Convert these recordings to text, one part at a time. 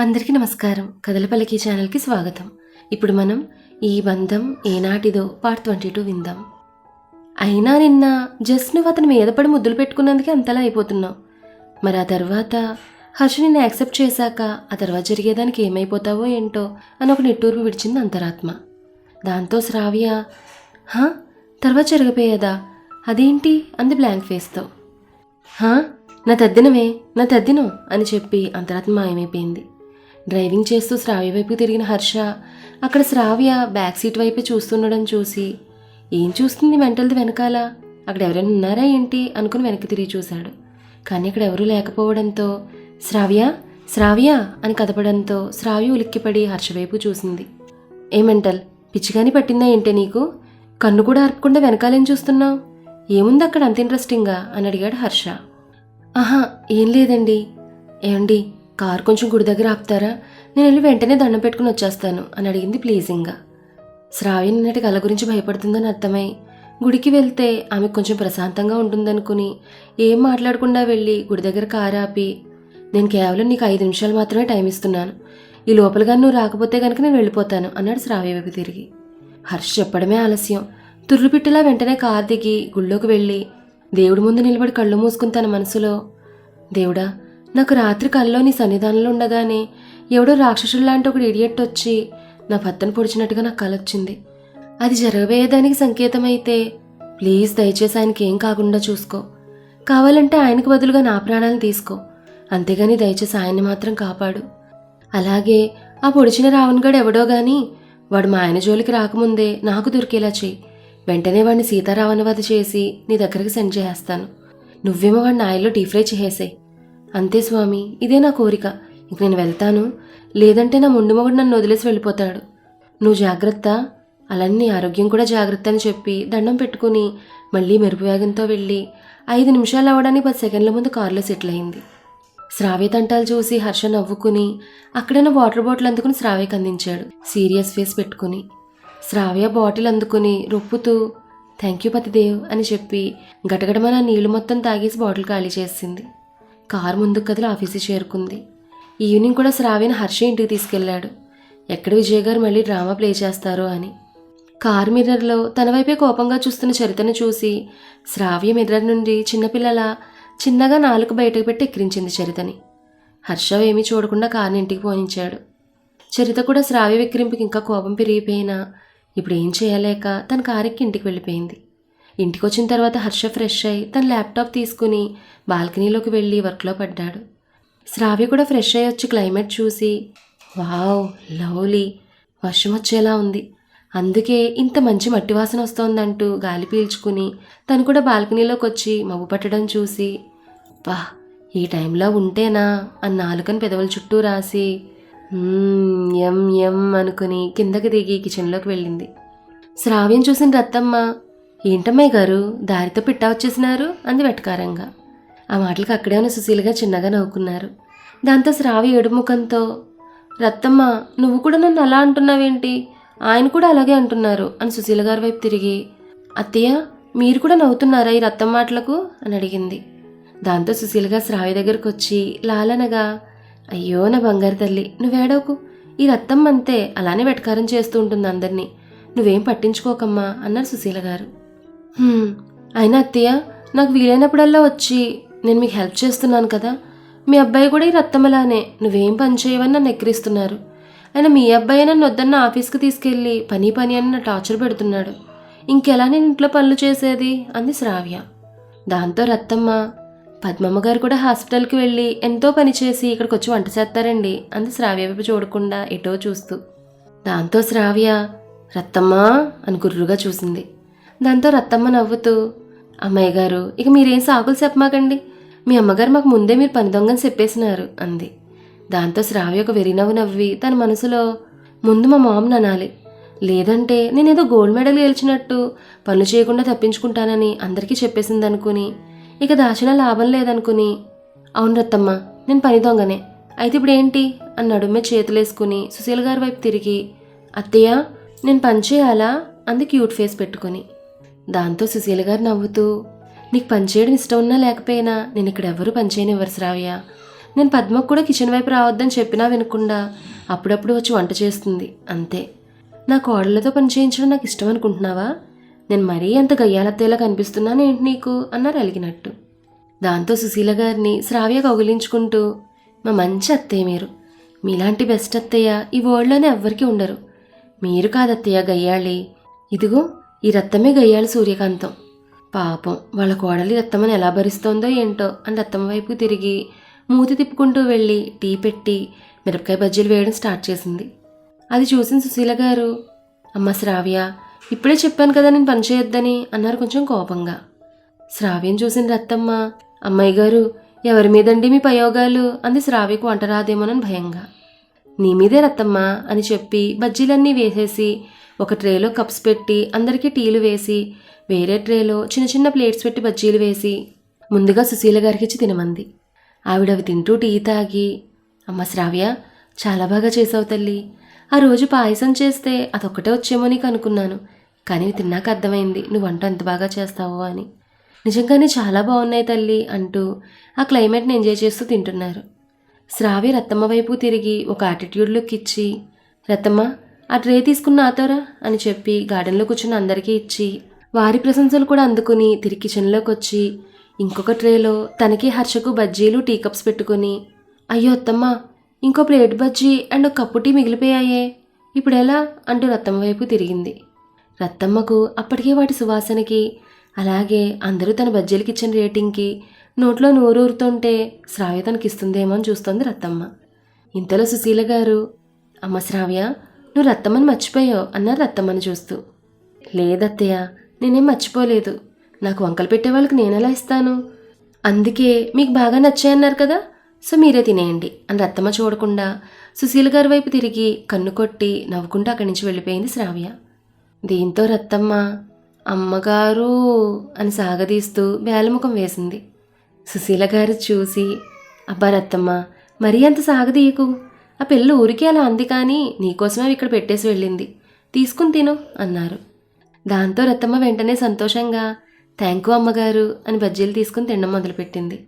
అందరికీ నమస్కారం. కథలపల్లికి ఛానల్కి స్వాగతం. ఇప్పుడు మనం ఈ బంధం ఏనాటిదో పార్ట్ ట్వంటీ టూ విందాం. అయినా నిన్న జస్ట్ నువ్వు అతని మీద పడి ముద్దులు పెట్టుకున్నందుకే అంతలా అయిపోతున్నావు. మరి ఆ తర్వాత హర్ష నిన్ను యాక్సెప్ట్ చేశాక ఆ తర్వాత జరిగేదానికి ఏమైపోతావో ఏంటో అని ఒక నిట్టూర్పు విడిచింది అంతరాత్మ. దాంతో శ్రావ్య హా? తర్వాత జరగపోయేదా అదేంటి? అంది బ్లాంక్ ఫేస్తో హా? నా తద్దినమే నా తద్దినం? అని చెప్పి అంతరాత్మ మాయమైపోయింది. డ్రైవింగ్ చేస్తూ శ్రావ్య వైపు తిరిగిన హర్ష అక్కడ శ్రావ్య బ్యాక్ సీట్ వైపే చూస్తుండడం చూసి ఏం చూస్తుంది మెంటల్ది వెనకాల? అక్కడ ఎవరైనా ఉన్నారా ఏంటి? అనుకుని వెనక్కి తిరిగి చూశాడు. కానీ అక్కడ ఎవరూ లేకపోవడంతో శ్రావ్య? శ్రావ్య? అని కదపడంతో శ్రావ్య ఉలిక్కిపడి హర్ష వైపు చూసింది. ఏ మెంటల్ పిచ్చిగాని పట్టిందా ఏంటే నీకు? కన్ను కూడా అర్పకుండా వెనకాలేం చూస్తున్నావు? ఏముంది అక్కడ అంత ఇంట్రెస్టింగ్గా అని అడిగాడు హర్ష. ఆహా ఏం లేదండి. ఏమండి కారు కొంచెం గుడి దగ్గర ఆపుతారా? నేను వెళ్ళి వెంటనే దండం పెట్టుకుని వచ్చేస్తాను అని అడిగింది ప్లీజింగ్గా శ్రావ్య నిన్నటి కళ గురించి భయపడుతుందని అర్థమై గుడికి వెళ్తే ఆమెకు కొంచెం ప్రశాంతంగా ఉంటుందనుకుని ఏం మాట్లాడకుండా వెళ్ళి గుడి దగ్గర కారు ఆపి నేను కేవలం నీకు ఐదు నిమిషాలు మాత్రమే టైం ఇస్తున్నాను. ఈ లోపలగా నువ్వు రాకపోతే కనుక నేను వెళ్ళిపోతాను అన్నాడు శ్రావ్య వైపు తిరిగి. హర్ష్ చెప్పడమే ఆలస్యం. తుర్రుపిట్టలా వెంటనే కారు దిగి గుళ్ళోకి వెళ్ళి దేవుడి ముందు నిలబడి కళ్ళు మూసుకుని తన మనసులో దేవుడా నాకు రాత్రి కల్లో నీ సన్నిధానంలో ఉండగానే ఎవడో రాక్షసుడు లాంటి ఒకడు ఇడియట్ వచ్చి నా భర్తను పొడిచినట్టుగా నాకు కలొచ్చింది. అది జరగబోయేదానికి సంకేతమైతే ప్లీజ్ దయచేసి ఆయనకి ఏం కాకుండా చూసుకో. కావాలంటే ఆయనకు బదులుగా నా ప్రాణాలను తీసుకో. అంతేగాని దయచేసి ఆయన్ని మాత్రం కాపాడు. అలాగే ఆ పొడిచిన రావణ్గడు ఎవడో గాని వాడు మా ఆయన జోలికి రాకముందే నాకు దొరికేలా చెయ్యి వెంటనే వాడిని సీతారావణ వధ చేసి నీ దగ్గరికి సెండ్ చేసేస్తాను. నువ్వేమో వాడిని ఆయిల్లో డీప్ ఫ్రై చేసేసాయి అంతే స్వామి ఇదే నా కోరిక. ఇంక నేను వెళ్తాను. లేదంటే నా ముండు మొగుడు నన్ను వదిలేసి వెళ్ళిపోతాడు. నువ్వు జాగ్రత్త. అలానే ఆరోగ్యం కూడా జాగ్రత్త అని చెప్పి దండం పెట్టుకుని మళ్ళీ మెరుపు వేగంతో వెళ్ళి ఐదు నిమిషాలు అవ్వడానికి పది సెకండ్ల ముందు కారులో సెటిల్ అయింది. శ్రావ్య తంటాలు చూసి హర్ష నవ్వుకుని అక్కడైన వాటర్ బాటిల్ అందుకుని శ్రావ్యకి అందించాడు. సీరియస్ ఫేస్ పెట్టుకుని. శ్రావ్య బాటిల్ అందుకుని రొప్పుతూ థ్యాంక్ యూ పతిదేవ్ అని చెప్పి గటగడమన నీళ్ళు మొత్తం తాగేసి బాటిల్ ఖాళీ చేసింది. కారు ముందుకు కదిలి ఆఫీస్కి చేరుకుంది. ఈవినింగ్ కూడా శ్రావ్యని హర్ష ఇంటికి తీసుకెళ్ళాడు ఎక్కడ విజయ్ గారు మళ్ళీ డ్రామా ప్లే చేస్తారో అని. కార్ మిర్రర్లో తన వైపే కోపంగా చూస్తున్న చరితను చూసి శ్రావ్య మిర్రర్ నుండి చిన్నపిల్లల చిన్నగా నాలుక బయటకు పెట్టి ఎక్కిరించింది చరితని. హర్ష ఏమీ చూడకుండా కార్ని ఇంటికి పోనించాడు. చరిత కూడా శ్రావ్య విక్రింపుకి ఇంకా కోపం పెరిగిపోయినా ఇప్పుడు ఏం చేయలేక తన కారెక్కి ఇంటికి వెళ్ళిపోయింది. ఇంటికి వచ్చిన తర్వాత హర్ష ఫ్రెష్ అయ్యి తన ల్యాప్టాప్ తీసుకుని బాల్కనీలోకి వెళ్ళి వర్క్లో పడ్డాడు. శ్రావ్య కూడా ఫ్రెష్ అయ్యి వచ్చి క్లైమేట్ చూసి వావ్ లవ్లీ వర్షం వచ్చేలా ఉంది. అందుకే ఇంత మంచి మట్టి వాసన వస్తోందంటూ గాలి పీల్చుకుని తను కూడా బాల్కనీలోకి వచ్చి మబ్బు పట్టడం చూసి వా ఈ టైంలో ఉంటేనా? అని నాలుకని పెదవుల చుట్టూ రాసి ఎం ఎం అనుకుని కిందకి దిగి కిచెన్లోకి వెళ్ళింది. శ్రావ్యం చూసిన రత్తమ్మ ఏంటమ్మాయి గారు దారితో పిట్ట వచ్చేసినారు? అంది వెటకారంగా. ఆ మాటలకు అక్కడే ఉన్న సుశీలగా చిన్నగా నవ్వుకున్నారు. దాంతో శ్రావి ఏడుముఖంతో రత్తమ్మ నువ్వు కూడా నన్ను అలా అంటున్నావేంటి? ఆయన కూడా అలాగే అంటున్నారు అని సుశీల గారి వైపు తిరిగి అత్తయ్య మీరు కూడా నవ్వుతున్నారా ఈ రత్తం మాటలకు? అని అడిగింది. దాంతో సుశీలగా శ్రావి దగ్గరకు వచ్చి లాలనగా అయ్యో నా బంగారు తల్లి నువ్వేడోకు ఈ రత్తమ్మ అంతే అలానే వెటకారం చేస్తూ ఉంటుంది అందరినీ. నువ్వేం పట్టించుకోకమ్మా అన్నారు సుశీల గారు. అయినా అత్తయ్య నాకు వీలైనప్పుడల్లా వచ్చి నేను మీకు హెల్ప్ చేస్తున్నాను కదా. మీ అబ్బాయి కూడా ఈ రత్తమ్మలానే నువ్వేం పని చేయవని నన్ను ఎక్కిరిస్తున్నారు. ఆయన మీ అబ్బాయి నన్ను వద్దన్న ఆఫీస్కి తీసుకెళ్ళి పని పని అని నా టార్చర్ పెడుతున్నాడు. ఇంకెలా నేను ఇంట్లో పనులు చేసేది? అంది శ్రావ్య. దాంతో రత్తమ్మ పద్మమ్మ గారు కూడా హాస్పిటల్కి వెళ్ళి ఎంతో పని చేసి ఇక్కడికి వచ్చి వంట చేస్తారండి అంది శ్రావ్య వైపు చూడకుండా ఎటో చూస్తూ. దాంతో శ్రావ్య రత్తమ్మ అని గుర్రుగా చూసింది. దాంతో రత్తమ్మ నవ్వుతూ అమ్మాయి గారు ఇక మీరేం సాకులు చెప్పమాకండి? మీ అమ్మగారు మాకు ముందే మీరు పని దొంగని చెప్పేసినారు అంది. దాంతో శ్రావ్య ఒక వెరినవ్వు నవ్వి తన మనసులో ముందు మా మామని అనాలి లేదంటే నేనేదో గోల్డ్ మెడల్ గెలిచినట్టు పనులు చేయకుండా తప్పించుకుంటానని అందరికీ చెప్పేసింది అనుకుని ఇక దాచిన లాభం లేదనుకుని అవును రత్తమ్మ నేను పని దొంగనే. అయితే ఇప్పుడు ఏంటి? అని నడుమే చేతులేసుకుని సుశీల్ గారి వైపు తిరిగి అత్తయ్య నేను పని చేయాలా? అంది క్యూట్ ఫేస్ పెట్టుకొని. దాంతో సుశీల గారు నవ్వుతూ నీకు పని చేయడం ఇష్టం ఉన్నా లేకపోయినా నేను ఇక్కడ ఎవరు పని శ్రావ్య. నేను పద్మకు కూడా కిచెన్ వైపు రావద్దని చెప్పినా వినకుండా అప్పుడప్పుడు వచ్చి వంట చేస్తుంది అంతే. నా కోడళ్ళతో పని చేయించడం నాకు ఇష్టం అనుకుంటున్నావా? నేను మరీ అంత గయ్యాలత్తేలా కనిపిస్తున్నాను ఏంటి నీకు? అన్నారు అలిగినట్టు. దాంతో సుశీల గారిని శ్రావ్య కౌగిలించుకుంటూ మా మంచి అత్తయ్య మీరు. మీలాంటి బెస్ట్ అత్తయ్య ఈ వరల్డ్లోనే ఎవ్వరికీ ఉండరు. మీరు కాదత్తయ్య గయ్యాళి. ఇదిగో ఈ రత్తమే గయ్యాలి సూర్యకాంతం. పాపం వాళ్ళ కోడలి రత్తమ్మని ఎలా భరిస్తోందో ఏంటో అని రత్తమ్మ వైపు తిరిగి మూతి తిప్పుకుంటూ వెళ్ళి టీ పెట్టి మిరపకాయ బజ్జీలు వేయడం స్టార్ట్ చేసింది. అది చూసిన సుశీల గారు అమ్మ శ్రావ్య ఇప్పుడే చెప్పాను కదా నేను పని చేయొద్దని అన్నారు కొంచెం కోపంగా. శ్రావ్యం చూసిన రత్తమ్మ అమ్మాయి గారు ఎవరి మీదండి మీ ప్రయోగాలు అంది శ్రావ్యకు వంట రాదేమోనని భయంగా. నీ మీదే రత్తమ్మ అని చెప్పి బజ్జీలన్నీ వేసేసి ఒక ట్రేలో కప్స్ పెట్టి అందరికీ టీలు వేసి వేరే ట్రేలో చిన్న చిన్న ప్లేట్స్ పెట్టి బజ్జీలు వేసి ముందుగా సుశీల గారికి ఇచ్చి తినమంది. ఆవిడ అవి తింటూ టీ తాగి అమ్మ శ్రావ్య చాలా బాగా చేసావు తల్లి. ఆ రోజు పాయసం చేస్తే అదొక్కటే వచ్చేమో నీకు అనుకున్నాను. కానీ తిన్నాక అర్థమైంది నువ్వు వంట ఎంత బాగా చేస్తావో అని. నిజంగానే చాలా బాగున్నాయి తల్లి అంటూ ఆ క్లైమేట్ని ఎంజాయ్ చేస్తూ తింటున్నారు. శ్రావ్య రత్తమ్మ వైపు తిరిగి ఒక యాటిట్యూడ్ లుక్ ఇచ్చి రత్తమ్మ ఆ ట్రే తీసుకున్న ఆతోరా అని చెప్పి గార్డెన్లో కూర్చున్న అందరికీ ఇచ్చి వారి ప్రశంసలు కూడా అందుకుని తిరిగి కిచెన్లోకి వచ్చి ఇంకొక ట్రేలో తనకి హర్షకు బజ్జీలు టీ కప్స్ పెట్టుకొని అయ్యో అత్తమ్మ ఇంకో ప్లేట్ బజ్జీ అండ్ ఒక కప్పు టీ మిగిలిపోయాయే ఇప్పుడు ఎలా? అంటూ రత్తమ్మ వైపు తిరిగింది. రత్తమ్మకు అప్పటికే వాటి సువాసనకి అలాగే అందరూ తన బజ్జీలకి ఇచ్చిన రేటింగ్కి నోట్లో నోరూరుతుంటే శ్రావ్య తనకిస్తుందేమో అని చూస్తోంది రత్తమ్మ. ఇంతలో సుశీల గారు అమ్మ శ్రావ్య నువ్వు రత్తమ్మని మర్చిపోయావు అన్నారు రత్తమ్మని చూస్తూ. లేదత్తయ్య నేనేం మర్చిపోలేదు. నాకు వంకలు పెట్టే వాళ్ళకి నేనెలా ఇస్తాను? అందుకే మీకు బాగా నచ్చాయన్నారు కదా. సో మీరే తినేయండి అని రత్తమ్మ చూడకుండా సుశీల గారి వైపు తిరిగి కన్ను కొట్టి నవ్వుకుంటూ అక్కడి నుంచి వెళ్ళిపోయింది శ్రావ్య. దీంతో రత్తమ్మ? అమ్మగారు అని సాగదీస్తూ వేలముఖం వేసింది. సుశీల గారు చూసి అబ్బా రత్తమ్మ మరీ అంత సాగదీయకు. ఆ పిల్ల ఊరికే అలా అంది కానీ నీకోసమే అవి ఇక్కడ పెట్టేసి వెళ్ళింది. తీసుకుని తిను అన్నారు. దాంతో రత్తమ్మ వెంటనే సంతోషంగా థ్యాంక్ యూ అమ్మగారు అని బజ్జీలు తీసుకుని తినడం మొదలుపెట్టింది.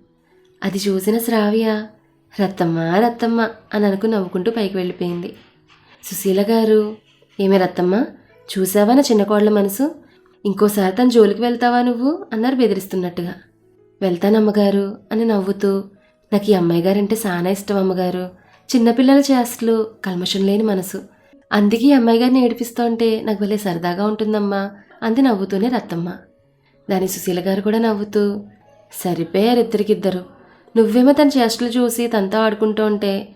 అది చూసిన శ్రావ్య రత్తమ్మ రత్తమ్మ అని అనుకుని నవ్వుకుంటూ పైకి వెళ్ళిపోయింది. సుశీల గారు ఏమే రత్తమ్మ చూసావా నా చిన్న మనసు? ఇంకోసారి తన జోలికి వెళ్తావా నువ్వు? అన్నారు బెదిరిస్తున్నట్టుగా. వెళ్తానమ్మగారు అని నవ్వుతూ నాకు ఈ అమ్మాయి గారంటే చాలా ఇష్టం అమ్మగారు. చిన్నపిల్లల చేష్టలు కల్మషం లేని మనసు. అందుకే ఈ అమ్మాయి గారిని ఏడిపిస్తుంటే నాకు భలే సరదాగా ఉంటుందమ్మా అంది నవ్వుతూనే రత్తమ్మ. దాని సుశీల గారు కూడా నవ్వుతూ సరిపోయారు ఇద్దరికిద్దరు. నువ్వేమో తన చేష్టలు చూసి తనతో ఆడుకుంటూ ఉంటే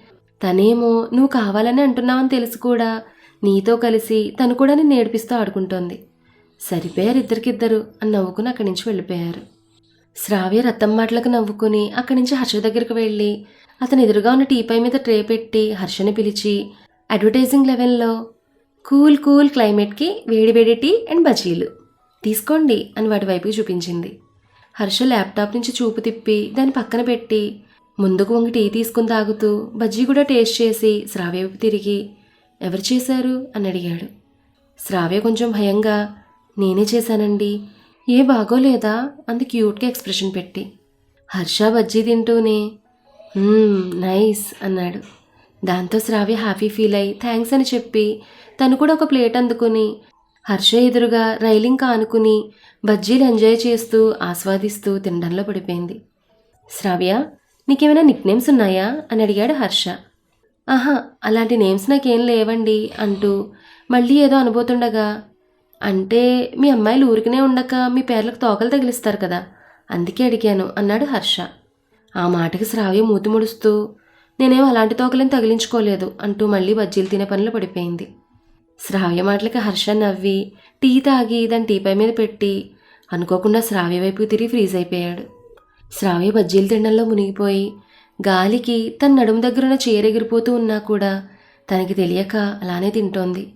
తనేమో నువ్వు కావాలని అంటున్నావని తెలిసి కూడా నీతో కలిసి తను కూడా నేను ఏడిపిస్తూ ఆడుకుంటోంది. సరిపోయారు ఇద్దరికిద్దరు అని నవ్వుకుని అక్కడి నుంచి వెళ్ళిపోయారు. శ్రావ్య రత్తం మాటలకు నవ్వుకుని అక్కడి నుంచి హర్ష దగ్గరికి వెళ్ళి అతను ఎదురుగా ఉన్న టీపై మీద ట్రే పెట్టి హర్షని పిలిచి అడ్వర్టైజింగ్ లెవెల్లో కూల్ కూల్ క్లైమేట్కి వేడివేడి టీ అండ్ బజీలు తీసుకోండి అని వాటి వైపుకి చూపించింది. హర్ష ల్యాప్టాప్ నుంచి చూపు తిప్పి దాన్ని పక్కన పెట్టి ముందుకు వంగి టీ తీసుకుని తాగుతూ బజ్జీ కూడా టేస్ట్ చేసి శ్రావ్య తిరిగి ఎవరు చేశారు? అని అడిగాడు. శ్రావ్య కొంచెం భయంగా నేనే చేశానండి. ఏ బాగోలేదా? అంది క్యూట్గా ఎక్స్ప్రెషన్ పెట్టి. హర్ష బజ్జీ తింటూనే నైస్ అన్నాడు. దాంతో శ్రావ్య హ్యాపీ ఫీల్ అయి థ్యాంక్స్ అని చెప్పి తను కూడా ఒక ప్లేట్ అందుకుని హర్ష ఎదురుగా రైలింగ్ కానుకుని బజ్జీలు ఎంజాయ్ చేస్తూ ఆస్వాదిస్తూ తినడంలో పడిపోయింది. శ్రావ్య నీకేమైనా నిక్ నేమ్స్ ఉన్నాయా? అని అడిగాడు హర్ష. ఆహా అలాంటి నేమ్స్ నాకేం లేవండి అంటూ మళ్ళీ ఏదో అనుబోతుండగా అంటే మీ అమ్మాయిలు ఊరికనే ఉండక మీ పేర్లకు తోకలు తగిలిస్తారు కదా అందుకే అడిగాను అన్నాడు హర్ష. ఆ మాటకి శ్రావ్య మూతి ముడుస్తూ నేనేం అలాంటి తోకలేని తగిలించుకోలేదు అంటూ మళ్ళీ బజ్జీలు తినే పనిలో పడిపోయింది. శ్రావ్య మాటలకి హర్ష నవ్వి టీ తాగి దాని టీపై మీద పెట్టి అనుకోకుండా శ్రావ్య వైపు తిరిగి ఫ్రీజ్ అయిపోయాడు. శ్రావ్య బజ్జీలు తినడంలో మునిగిపోయి గాలికి తన నడుము దగ్గరున్న చీర ఎగిరిపోతూ ఉన్నా కూడా తనకి తెలియక అలానే తింటోంది.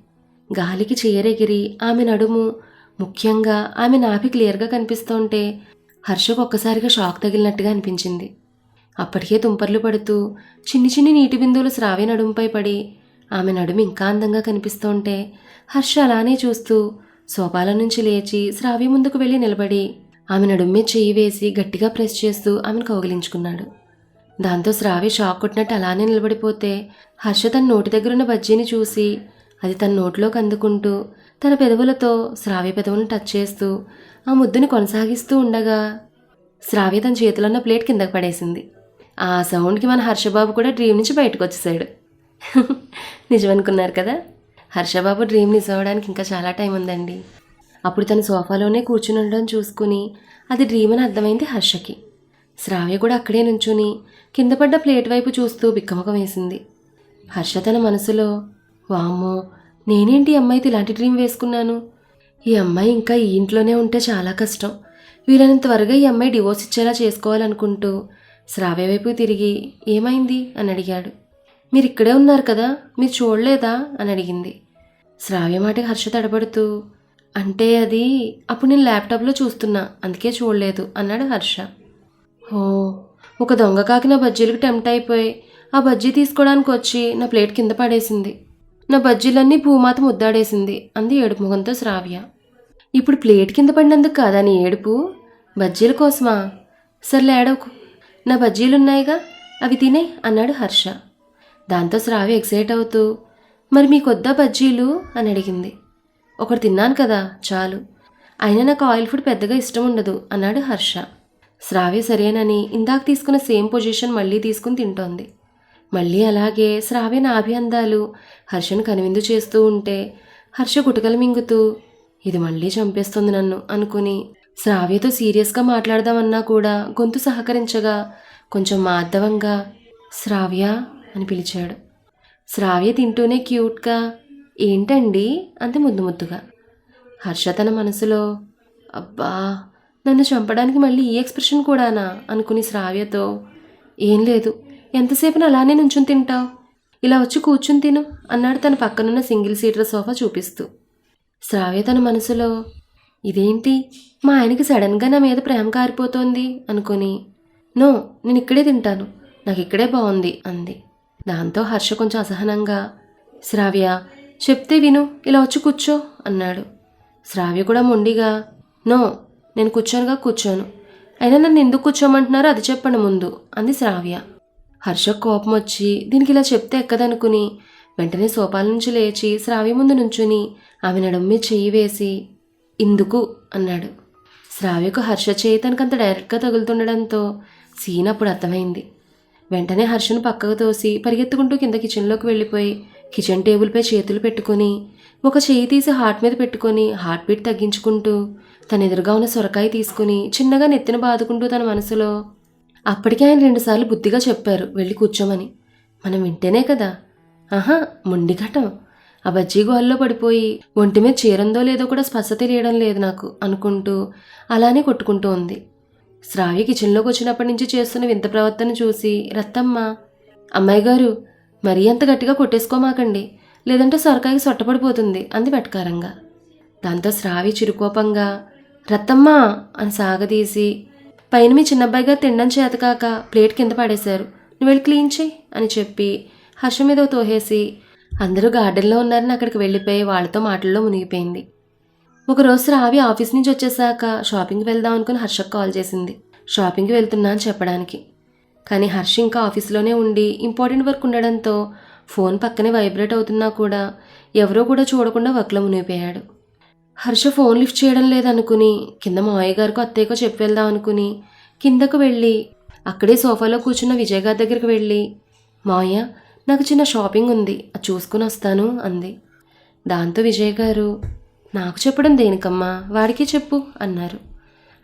గాలికి చీరెగిరి ఆమె నడుము ముఖ్యంగా ఆమె నాభి క్లియర్గా కనిపిస్తుంటే హర్షకు ఒక్కసారిగా షాక్ తగిలినట్టుగా అనిపించింది. అప్పటికే తుంపర్లు పడుతూ చిన్ని చిన్ని నీటి బిందువులు శ్రావ్య నడుముపై పడి ఆమె నడుము ఇంకా అందంగా కనిపిస్తుంటే హర్ష అలానే చూస్తూ సోపాల నుంచి లేచి శ్రావ్య ముందుకు వెళ్ళి నిలబడి ఆమె నడుము మీద చెయ్యి వేసి గట్టిగా ప్రెస్ చేస్తూ ఆమెను కౌగిలించుకున్నాడు. దాంతో శ్రావ్య షాక్ కొట్టినట్టు అలానే నిలబడిపోతే హర్ష తన నోటి దగ్గరున్న బజ్జీని చూసి అది తన నోటిలోకి అందుకుంటూ తన పెదవులతో శ్రావ్య పెదవులను టచ్ చేస్తూ ఆ ముద్దుని కొనసాగిస్తూ ఉండగా శ్రావ్య తన చేతిలో ఉన్న ప్లేట్ కిందకు పడేసింది. ఆ సౌండ్కి మన హర్షబాబు కూడా డ్రీమ్ నుంచి బయటకు వచ్చేసాడు నిజమనుకున్నారు కదా? హర్షబాబు డ్రీమ్ నిజమవడానికి ఇంకా చాలా టైం ఉందండి. అప్పుడు తను సోఫాలోనే కూర్చుని ఉండడం చూసుకుని అది డ్రీమ్ అని అర్థమైంది హర్షకి. శ్రావ్య కూడా అక్కడే నుంచుని కింద పడ్డ ప్లేట్ వైపు చూస్తూ బిక్కమకం వేసింది. హర్ష తన మనసులో వామ్మో నేనేంటి ఈ అమ్మాయితో ఇలాంటి డ్రీమ్ వేసుకున్నాను? ఈ అమ్మాయి ఇంకా ఈ ఇంట్లోనే ఉంటే చాలా కష్టం. వీలైనంత త్వరగా ఈ అమ్మాయి డివోర్స్ ఇచ్చేలా చేసుకోవాలనుకుంటూ శ్రావ్య వైపు తిరిగి ఏమైంది? అని అడిగాడు. మీరు ఇక్కడే ఉన్నారు కదా మీరు చూడలేదా? అని అడిగింది. శ్రావ్య మాటకి హర్ష తడబడుతూ అంటే అది అప్పుడు నేను ల్యాప్టాప్లో చూస్తున్నా అందుకే చూడలేదు అన్నాడు హర్ష. ఓ ఒక దొంగ కాకి నా బజ్జీలకు టెంప్ట్ అయిపోయి ఆ బజ్జీ తీసుకోవడానికి వచ్చి నా ప్లేట్ కింద పడేసింది. నా బజ్జీలన్నీ భూమాత ముద్దాడేసింది అంది ఏడుపు ముఖంతో శ్రావ్య. ఇప్పుడు ప్లేట్ కింద పడినందుకు కాదా నీ ఏడుపు? బజ్జీల కోసమా? సర్లే ఏడవకు. నా బజ్జీలున్నాయిగా అవి తినే అన్నాడు హర్ష. దాంతో శ్రావి ఎక్సైట్ అవుతూ మరి మీకొద్దా బజ్జీలు? అని అడిగింది. ఒకటి తిన్నాను కదా చాలు. అయినా నాకు ఆయిల్ ఫుడ్ పెద్దగా ఇష్టం ఉండదు అన్నాడు హర్ష. శ్రావ్య సరేనని ఇందాక తీసుకున్న సేమ్ పొజిషన్ మళ్ళీ తీసుకుని తింటోంది. మళ్ళీ అలాగే శ్రావ్య నా అందాలు హర్షను కనువిందు చేస్తూ ఉంటే హర్ష గుటకలు మింగుతూ ఇది మళ్ళీ చంపేస్తుంది నన్ను అనుకుని శ్రావ్యతో సీరియస్గా మాట్లాడదామన్నా కూడా గొంతు సహకరించగా కొంచెం మాధవంగా శ్రావ్య అని పిలిచాడు. శ్రావ్య తింటూనే క్యూట్గా ఏంటండి? అంతే ముద్దు ముద్దుగా. హర్ష తన మనసులో అబ్బా నన్ను చంపడానికి మళ్ళీ ఈ ఎక్స్ప్రెషన్ కూడానా? అనుకుని శ్రావ్యతో ఏం లేదు ఎంతసేపున అలానే నుంచుని తింటావు? ఇలా వచ్చి కూర్చుని తిను అన్నాడు తన పక్కనున్న సింగిల్ సీటర్ సోఫా చూపిస్తూ. శ్రావ్య తన మనసులో ఇదేంటి? మా ఆయనకి సడన్గా నా మీద ప్రేమ కారిపోతోంది అనుకుని. నో నేను ఇక్కడే తింటాను. నాకు ఇక్కడే బాగుంది అంది. దాంతో హర్ష కొంచెం అసహనంగా శ్రావ్య చెప్తే విను ఇలా వచ్చి కూర్చో అన్నాడు. శ్రావ్య కూడా మొండిగా నో నేను కూర్చోనుగా కూర్చోను. అయినా నన్ను ఎందుకు కూర్చోమంటున్నారో అది చెప్పండి ముందు అంది శ్రావ్య. హర్ష కోపం వచ్చి దీనికి ఇలా చెప్తే ఎక్కదనుకుని? వెంటనే సోపాల నుంచి లేచి శ్రావ్య ముందు నుంచుని ఆమె నడుమ్మి చెయ్యి వేసి ఇందుకు అన్నాడు. శ్రావ్యకు హర్ష చేయి తనకంత డైరెక్ట్గా తగులుతుండడంతో సీన్ అప్పుడు అర్థమైంది. వెంటనే హర్షను పక్కకు తోసి పరిగెత్తుకుంటూ కింద కిచెన్లోకి వెళ్ళిపోయి కిచెన్ టేబుల్పై చేతులు పెట్టుకొని ఒక చేయి తీసి హార్ట్ మీద పెట్టుకొని హార్ట్ బీట్ తగ్గించుకుంటూ తన ఎదురుగా ఉన్న సొరకాయ తీసుకుని చిన్నగా నెత్తిన బాదుకుంటూ తన మనసులో అప్పటికే ఆయన రెండుసార్లు బుద్ధిగా చెప్పారు వెళ్ళి కూర్చోమని. మనం వింటేనే కదా. ఆహా ముండిఘటం ఆ బజ్జీ గోల్లో పడిపోయి ఒంటి మీద చీరందో లేదో కూడా స్పష్ట తెలియడం లేదు నాకు అనుకుంటూ అలానే కొట్టుకుంటూ ఉంది. శ్రావ్య కిచెన్లోకి వచ్చినప్పటి నుంచి చేస్తున్న వింత ప్రవర్తన చూసి రత్తమ్మ అమ్మాయి గారు మరీ అంత గట్టిగా కొట్టేసుకోమాకండి. లేదంటే సొరకాయకి సొట్టపడిపోతుంది అంది వెటకారంగా. దాంతో శ్రావి చిరుకోపంగా రత్తమ్మ అని సాగదీసి పైన మీ చిన్నబ్బాయి గారు తినడం చేతకాక ప్లేట్ కింద పడేశారు. నువ్వు వెళ్ళి క్లీన్ చేయి అని చెప్పి హర్షం మీద తోహేసి అందరూ గార్డెన్లో ఉన్నారని అక్కడికి వెళ్ళిపోయి వాళ్ళతో మాటల్లో మునిగిపోయింది. ఒకరోజు రావి ఆఫీస్ నుంచి వచ్చేసాక షాపింగ్కి వెళ్దాం అనుకుని హర్షకు కాల్ చేసింది. షాపింగ్కి వెళ్తున్నా అని చెప్పడానికి. కానీ హర్ష ఇంకా ఆఫీస్లోనే ఉండి ఇంపార్టెంట్ వర్క్ ఉండడంతో ఫోన్ పక్కనే వైబ్రేట్ అవుతున్నా కూడా ఎవరో కూడా చూడకుండా వర్క్లో మునిగిపోయాడు. హర్ష ఫోన్ లిఫ్ట్ చేయడం లేదనుకుని కింద మావయ్య గారికో అత్తయ్యకో చెప్పి వెళ్దాం అనుకుని కిందకు వెళ్ళి అక్కడే సోఫాలో కూర్చున్న విజయ్ గారి దగ్గరికి వెళ్ళి మావయ్య నాకు చిన్న షాపింగ్ ఉంది అది చూసుకుని వస్తాను అంది. దాంతో విజయ్ గారు నాకు చెప్పడం దేనికమ్మా? వాడికే చెప్పు అన్నారు.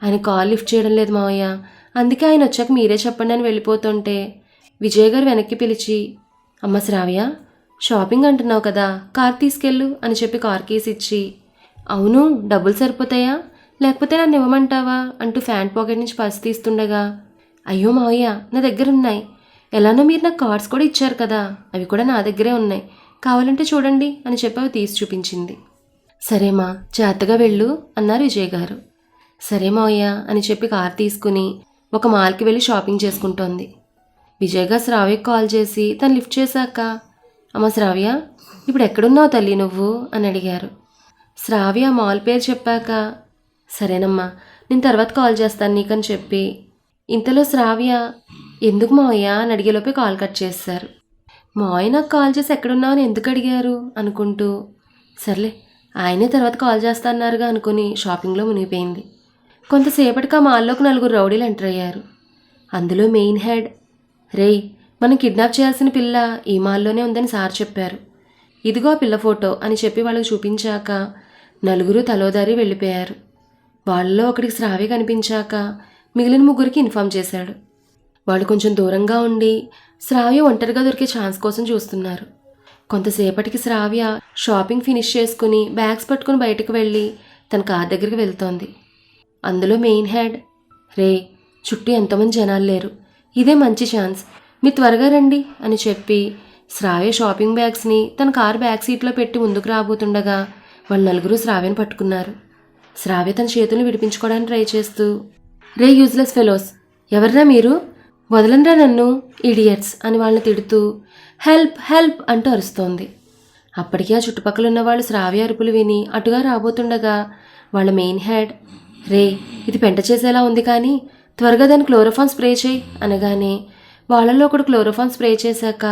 ఆయన కాల్ లిఫ్ట్ చేయడం లేదు మావయ్య. అందుకే ఆయన వచ్చాక మీరే చెప్పండి అని వెళ్ళిపోతుంటే విజయ్ గారు వెనక్కి పిలిచి అమ్మ శ్రావ్య షాపింగ్ అంటున్నావు కదా కార్ తీసుకెళ్ళు అని చెప్పి కార్ కీస్ ఇచ్చి అవును డబ్బులు సరిపోతాయా? లేకపోతే నన్ను ఇవ్వమంటావా? అంటూ ఫ్యాంట్ పాకెట్ నుంచి పర్స్ తీస్తుండగా అయ్యో మావయ్య నా దగ్గర ఉన్నాయి ఎలానో మీరు నాకు కార్డ్స్ కూడా ఇచ్చారు కదా. అవి కూడా నా దగ్గరే ఉన్నాయి. కావాలంటే చూడండి అని చెప్పి అవి తీసి చూపించింది. సరేమా జాగ్రత్తగా వెళ్ళు అన్నారు విజయ్ గారు. సరే అయ్యా అని చెప్పి కార్ తీసుకుని ఒక మాల్కి వెళ్ళి షాపింగ్ చేసుకుంటోంది. విజయ్ గారు శ్రావ్యకి కాల్ చేసి తను లిఫ్ట్ చేశాక అమ్మ శ్రావ్య ఇప్పుడు ఎక్కడున్నావు తల్లి నువ్వు? అని అడిగారు. శ్రావ్య మాల్ పేరు చెప్పాక సరేనమ్మా నేను తర్వాత కాల్ చేస్తాను నీకని చెప్పి ఇంతలో శ్రావ్య ఎందుకు మావయ్య అని అడిగేలోపే కాల్ కట్ చేస్తారు. మావయ్య నాకు కాల్ చేసి ఎక్కడున్నావు అని ఎందుకు అడిగారు అనుకుంటూ సర్లే ఆయనే తర్వాత కాల్ చేస్తాన్నారుగా అనుకుని షాపింగ్లో మునిగిపోయింది. కొంతసేపటికి ఆ మాల్లోకి నలుగురు రౌడీలు ఎంటర్ అయ్యారు. అందులో మెయిన్ హెడ్ రేయ్ మనం కిడ్నాప్ చేయాల్సిన పిల్ల ఈ మాల్లోనే ఉందని సార్ చెప్పారు. ఇదిగో ఆ పిల్ల ఫోటో అని చెప్పి వాళ్ళకి చూపించాక నలుగురు తలోదారి వెళ్ళిపోయారు. వాళ్ళలో ఒకడికి శ్రావ్య కనిపించాక మిగిలిన ముగ్గురికి ఇన్ఫామ్ చేశాడు. వాళ్ళు కొంచెం దూరంగా ఉండి శ్రావ్య ఒంటరిగా దొరికే ఛాన్స్ కోసం చూస్తున్నారు. కొంతసేపటికి శ్రావ్య షాపింగ్ ఫినిష్ చేసుకుని బ్యాగ్స్ పట్టుకుని బయటకు వెళ్ళి తన కార్ దగ్గరికి వెళ్తోంది. అందులో మెయిన్ హెడ్ రే చుట్టూ ఎంతోమంది జనాలు లేరు. ఇదే మంచి ఛాన్స్. మీరు త్వరగా రండి అని చెప్పి శ్రావ్య షాపింగ్ బ్యాగ్స్ని తన కారు బ్యాక్ సీట్లో పెట్టి ముందుకు రాబోతుండగా వాళ్ళు నలుగురు శ్రావ్యను పట్టుకున్నారు. శ్రావ్య తన చేతులను విడిపించుకోవడానికి ట్రై చేస్తూ రే యూజ్లెస్ ఫెలోస్ ఎవర్రా మీరు? వదలండ్రా నన్ను ఇడియట్స్ అని వాళ్ళని తిడుతూ హెల్ప్ హెల్ప్ అంటూ అరుస్తోంది. అప్పటికే ఆ చుట్టుపక్కల ఉన్న వాళ్ళు శ్రావ్య అరుపులు విని అటుగా రాబోతుండగా వాళ్ళ మెయిన్ హెడ్ రే ఇది పెంట చేసేలా ఉంది కానీ త్వరగా దాన్ని క్లోరోఫాన్ స్ప్రే చేయి అనగానే వాళ్ళల్లో ఒకడు క్లోరోఫాన్ స్ప్రే చేశాక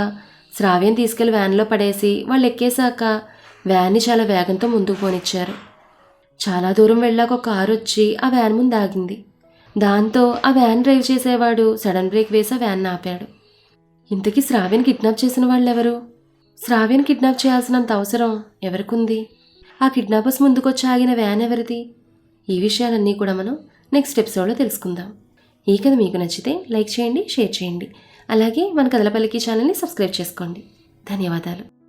శ్రావ్యం తీసుకెళ్ళి వ్యాన్లో పడేసి వాళ్ళు ఎక్కేశాక వ్యాన్ని చాలా వేగంతో ముందుకు పోనిచ్చారు. చాలా దూరం వెళ్ళాక ఒక కారు వచ్చి ఆ వ్యాన్ ముందు ఆగింది. దాంతో ఆ వ్యాన్ డ్రైవ్ చేసేవాడు సడన్ బ్రేక్ వేసి ఆ వ్యాన్ ఆపాడు. ఇంతకీ శ్రావ్యని కిడ్నాప్ చేసిన వాళ్ళెవరు? శ్రావ్యని కిడ్నాప్ చేయాల్సినంత అవసరం ఎవరికుంది? ఆ కిడ్నాపర్స్ ముందుకొచ్చి ఆగిన వ్యాన్ ఎవరిది? ఈ విషయాలన్నీ కూడా మనం నెక్స్ట్ ఎపిసోడ్లో తెలుసుకుందాం. ఈ కథ మీకు నచ్చితే లైక్ చేయండి షేర్ చేయండి. అలాగే మన కథలపల్లికి ఛానల్ని సబ్స్క్రైబ్ చేసుకోండి. ధన్యవాదాలు.